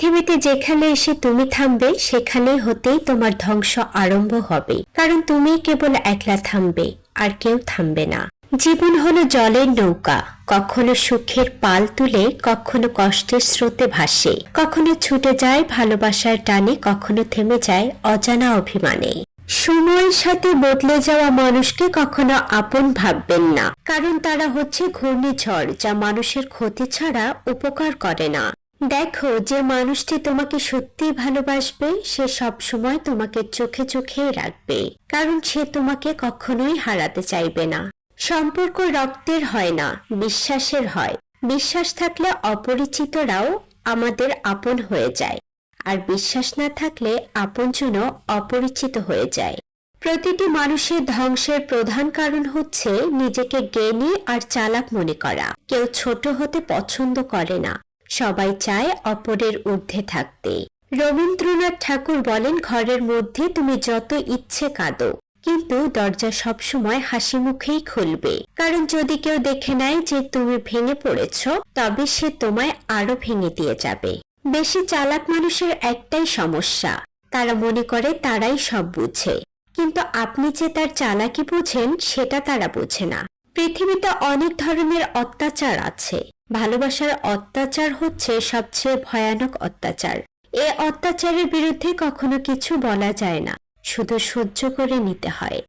পৃথিবীতে যেখানে এসে তুমি থামবে সেখানে হতেই তোমার ধ্বংস আরম্ভ হবে। কারণ তুমি কেবল একলা থামবে, আর কেউ থামবে না। জীবন হলো জলের নৌকা। কখনো সুখের পাল তুলে, কখনো কষ্টের স্রোতে ভাসে। কখনো ছুটে যায় ভালোবাসার টানে, কখনো থেমে যায় অজানা অভিমানে। সময়ের সাথে বদলে যাওয়া মানুষকে কখনো আপন ভাববেন না। কারণ তারা হচ্ছে ঘূর্ণিঝড়, যা মানুষের ক্ষতি ছাড়া উপকার করে না। দেখো, যে মানুষটি তোমাকে সত্যি ভালোবাসবে, সে সব সময় তোমাকে চোখে চোখেই রাখবে, কারণ সে তোমাকে কখনোই হারাতে চাইবে না। সম্পর্ক রক্তের হয় না, বিশ্বাসের হয়। বিশ্বাস থাকলে অপরিচিতরাও আমাদের আপন হয়ে যায়, আর বিশ্বাস না থাকলে আপনজনও অপরিচিত হয়ে যায়। প্রতিটি মানুষের ধ্বংসের প্রধান কারণ হচ্ছে নিজেকে জ্ঞানী আর চালাক মনে করা। কেউ ছোট হতে পছন্দ করে না সবাই চায় অপরের ঊর্ধ্বে থাকতে। রবীন্দ্রনাথ ঠাকুর বলেন, ঘরের মধ্যে তুমি যত ইচ্ছে কাঁদো, কিন্তু দরজা সবসময় হাসি মুখেই খুলবে। কারণ যদি কেউ দেখে নেয় যে তুমি ভেঙে পড়েছ, তবে সে তোমায় আরও ভেঙে দিয়ে যাবে। বেশি চালাক মানুষের একটাই সমস্যা, তারা মনে করে তারাই সব বুঝে। কিন্তু আপনি যে তার চালাকি বুঝেন, সেটা তারা বোঝে না। পৃথিবীতে অনেক ধরনের অত্যাচার আছে। ভালোবাসার অত্যাচার হচ্ছে সবচেয়ে ভয়ানক অত্যাচার। এ অত্যাচারের বিরুদ্ধে কখনো কিছু বলা যায় না, শুধু সহ্য করে নিতে হয়।